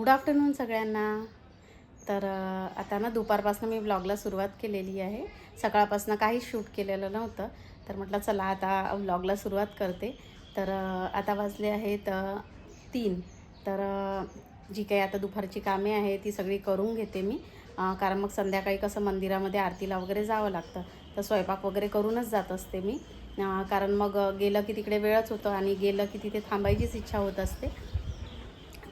Good afternoon सगळ्यांना. तर आता ना दुपारपासून मी ब्लॉगला सुरुवात केलेली आहे. सकाळपासून काहीच शूट केलेलं नव्हतं. तर म्हटलं चला आता ब्लॉगला सुरुवात करते. तर आता वाजले आहेत तीन. तर जी काही आता दुपारची कामे आहे ती सगळी करून घेते मी. कारण मग संध्याकाळी कसं मंदिरामध्ये आरतीला वगैरे जावं लागतं. तर स्वयंपाक वगैरे करूनच जात असते मी. कारण मग गेलं की तिकडे वेळच होतं आणि गेलं की तिथे थांबायचीच इच्छा होत असते.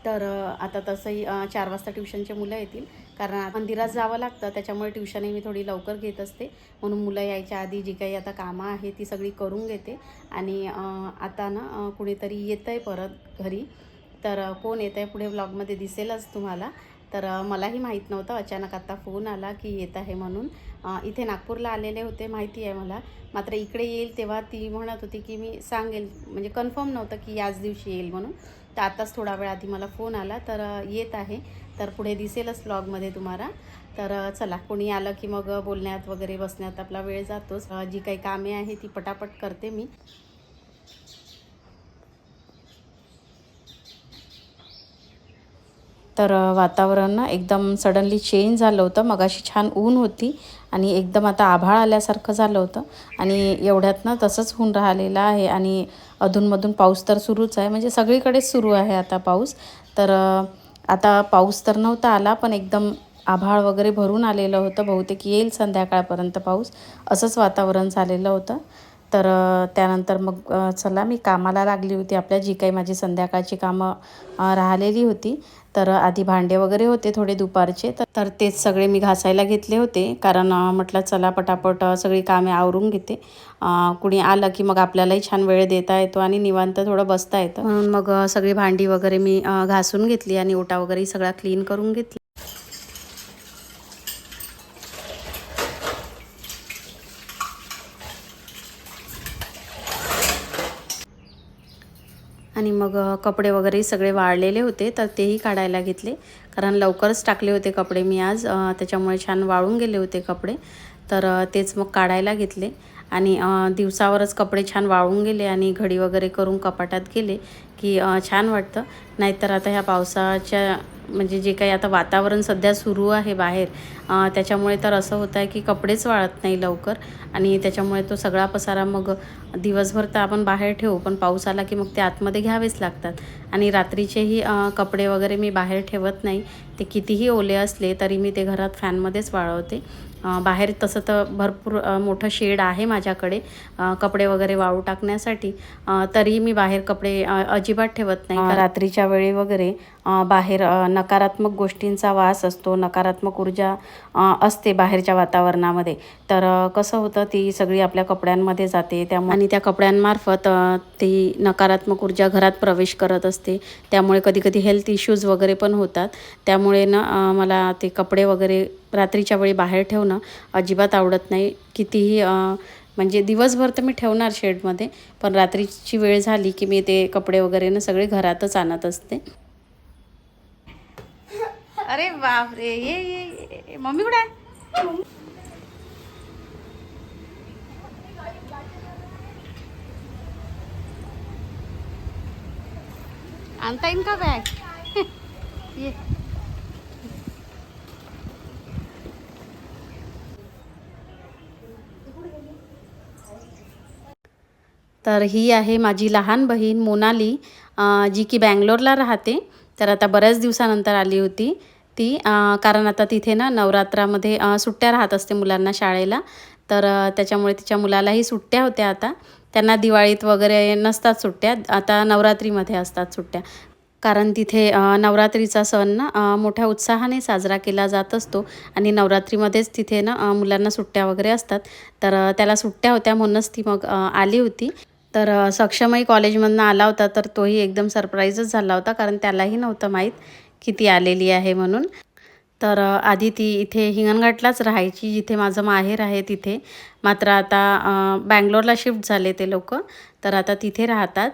तर आता तसंही चार वाजता ट्युशनचे मुलं येतील. कारण मंदिरात जावं लागतं त्याच्यामुळे ट्युशनही मी थोडी लवकर घेत असते. म्हणून मुलं यायच्या आधी जी काही आता कामं आहे ती सगळी करून घेते. आणि आता ना कुणीतरी येतं आहे परत घरी. तर कोण येतं आहे पुढे ब्लॉगमध्ये दिसेलच तुम्हाला. तर मलाही माहीत नव्हतं. अचानक आता फोन आला की येत आहे म्हणून. इथे नागपूरला आलेले होते माहिती आहे मला. मात्र इकडे येईल तेव्हा ती म्हणत होती की मी सांगेल म्हणजे कन्फर्म नव्हतं की याच दिवशी येईल म्हणून. तर आताच थोडा वेळ आधी मला फोन आला तर येत आहे. तर पुढे दिसेलच ब्लॉगमध्ये तुम्हाला. तर चला कोणी आलं की मग बोलण्यात वगैरे बसण्यात आपला वेळ जातोच. जी काही कामे आहे ती पटापट करते मी. तर वातावरण ना एकदम सडनली चेंज झालं होतं. मगाशी छान ऊन होती आणि एकदम आता आभाळ आल्यासारखं झालं होतं. आणि एवढ्यात ना तसंच होऊन राहिलेलं आहे आणि अधूनमधून पाऊस तर सुरूच आहे. म्हणजे सगळीकडेच सुरू आहे आता पाऊस. तर आता पाऊस तर नव्हता आला पण एकदम आभाळ वगैरे भरून आलेलं होतं. बहुतेक येईल संध्याकाळपर्यंत पाऊस. असंच वातावरण झालेलं होतं. तर त्यानंतर मग चला मी कामाला लागली होती. आपल्या जी काही माझी संध्याकाळची कामं राहिलेली होती. तर आधी भांडे वगैरे होते थोडे दुपारचे. तर तेच सगळे मी घासायला घेतले होते. कारण म्हटलं चला पटापट सगळी कामे आवरून घेते. कुणी आलं की मग आपल्यालाही छान वेळ देता येतो आणि निवांत थोडं बसता येतं. म्हणून मग सगळी भांडी वगैरे मी घासून घेतली आणि ओटा वगैरे सगळा क्लीन करून घेतला. आणि मग कपडे वगैरे सगळे वाळलेले होते तर तेही काढायला घेतले. कारण लवकरच टाकले होते कपडे मी आज त्याच्यामुळे छान वाळून गेले होते कपडे. तर तेच मग काढायला घेतले. आणि दिवसावरच कपडे छान वाळून गेले आणि घडी वगैरे करून कपाटात गेले की छान वाटतं. नाहीतर आता ह्या पावसाच्या म्हणजे जे काही आता वातावरण सध्या सुरू आहे बाहेर त्याच्यामुळे तर असं होतं आहे की कपडेच वाळत नाही लवकर आणि त्याच्यामुळे तो सगळा पसारा मग दिवसभर तर आपण बाहेर ठेवू पण पाऊस आला की मग ते आतमध्ये घ्यावेच लागतात. आणि रात्रीचेही कपडे वगैरे मी बाहेर ठेवत नाही. ते कितीही ओले असले तरी मी ते घरात फॅनमध्येच वाळवते. बाहेर तसं तर भरपूर मोठं शेड आहे माझ्याकडे कपडे वगैरे वाळू टाकण्यासाठी. अ, तरीही मी बाहेर कपडे अजिबात ठेवत नाही. रात्रीच्या वेळी वगैरे बाहेर नकारात्मक गोष्टींचा वास असतो नकारात्मक ऊर्जा असते बाहेरच्या वातावरणामध्ये. तर कसं होतं ती सगळी आपल्या कपड्यांमध्ये जाते. त्यामुळे आणि त्या कपड्यांमार्फत ती नकारात्मक ऊर्जा घरात प्रवेश करत असते. त्यामुळे कधी कधी हेल्थ इश्यूज वगैरे पण होतात. त्यामुळे ना मला ते कपडे वगैरे रात्रीच्या वेळी बाहेर ठेवणं अजिबात आवडत नाही. कितीही म्हणजे दिवसभर तर मी ठेवणार शेडमध्ये पण रात्रीची वेळ झाली की मी ते कपडे वगैरे ना सगळे घरातच आणत असते. अरे बापरे ये ये ये मम्मी कुठे आहे? आणता येईन का बॅग ये. तर ही आहे माझी लहान बहीण मोनाली जी की बँगलोरला राहते. तर आता बऱ्याच दिवसानंतर आली होती. ती कारण आता तिथे ना नवरात्रामध्ये सुट्ट्या राहत असते मुलांना शाळेला. तर त्याच्यामुळे तिच्या मुलालाही सुट्ट्या होत्या आता. त्यांना दिवाळीत वगैरे नसतात सुट्ट्या. आता नवरात्रीमध्ये असतात सुट्ट्या. कारण तिथे नवरात्रीचा सण ना मोठ्या उत्साहाने साजरा केला जात असतो. आणि नवरात्रीमध्येच तिथे ना मुलांना सुट्ट्या वगैरे असतात. तर त्याला सुट्ट्या होत्या म्हणूनच ती मग आली होती. तर सक्षमही कॉलेजमधनं आला होता. तर तोही एकदम सरप्राईजच झाला होता. कारण त्यालाही नव्हतं माहीत. की ती आलेली आहे म्हणून. तर आधी ती इथे हिंगणघाटलाच राहायची जिथे माझं माहेर आहे तिथे. मात्र आता बँगलोरला शिफ्ट झाले ते लोक. तर आता तिथे राहतात.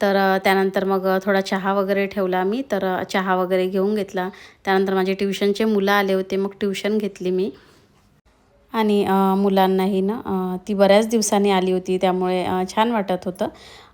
तर त्यानंतर मग थोडा चहा वगैरे ठेवला मी. तर चहा वगैरे घेऊन घेतला. त्यानंतर माझे ट्युशनचे मुलं आले होते मग ट्युशन घेतली मी. आणि मुलांनाही ना ती बऱ्याच दिवसांनी आली होती त्यामुळे छान वाटत होतं.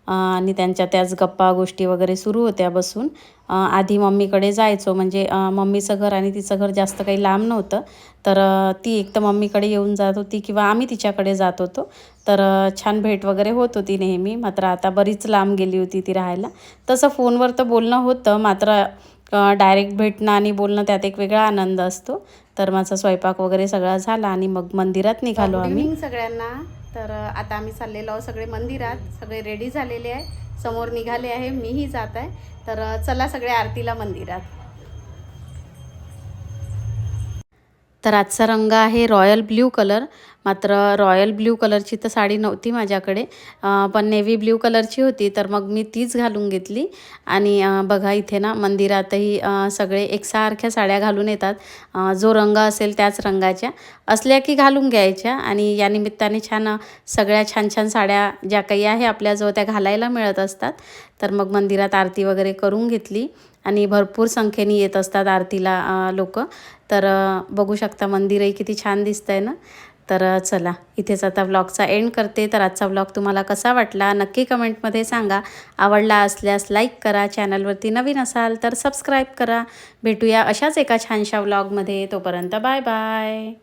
आणि त्यांच्या त्याच गप्पा गोष्टी वगैरे सुरू होत्या बसून. आधी मम्मीकडे जायचो. म्हणजे मम्मीचं घर आणि तिचं घर जास्त काही लांब नव्हतं. तर ती एक तर मम्मीकडे येऊन जात होती किंवा आम्ही तिच्याकडे जात होतो. तर छान भेट वगैरे होत होती नेहमी. मात्र आता बरीच लांब गेली होती ती राहायला. तसं फोनवर तर बोलणं होतं. मात्र डायरेक्ट भेटणं आणि बोलणं त्यात एक वेगळा आनंद असतो. तर माझा स्वयंपाक वगैरे सगळा झाला आणि मग मंदिरात निघालो आम्ही. सगळ्यांना. तर आता आम्ही चाललेलो आहोत सगळे मंदिरात. सगळे रेडी झालेले आहे. समोर निघाले आहे. मीही जात आहे. तर चला सगळे आरतीला मंदिरात. तर आजचा रंग आहे रॉयल ब्ल्यू कलर. मात्र रॉयल ब्ल्यू कलरची तर साडी नव्हती माझ्याकडे. पण नेव्ही ब्ल्यू कलरची होती तर मग मी तीच घालून घेतली. आणि बघा इथे ना मंदिरातही सगळे एकसारख्या साड्या घालून येतात. जो रंग असेल त्याच रंगाच्या. असल्या की घालून घ्यायच्या आणि या निमित्ताने छान सगळ्या छान छान साड्या ज्या काही आहे आपल्याजवळ त्या घालायला मिळत असतात. तर मग मंदिरात आरती वगैरे करून घेतली आणि भरपूर संख्येने येत असतात आरतीला लोक. तर बघू शकता मंदिरही किती छान दिसतंय ना. तर चला. इथेच आता व्लॉगचा एंड करते. तर आजचा व्लॉग तुम्हाला कसा वाटला? नक्की कमेंटमध्ये सांगा. आवडला असल्यास लाईक करा. चॅनलवरती नवीन असाल तर सबस्क्राईब करा. भेटूया अशाच एका छानशा व्लॉगमध्ये तोपर्यंत बाय बाय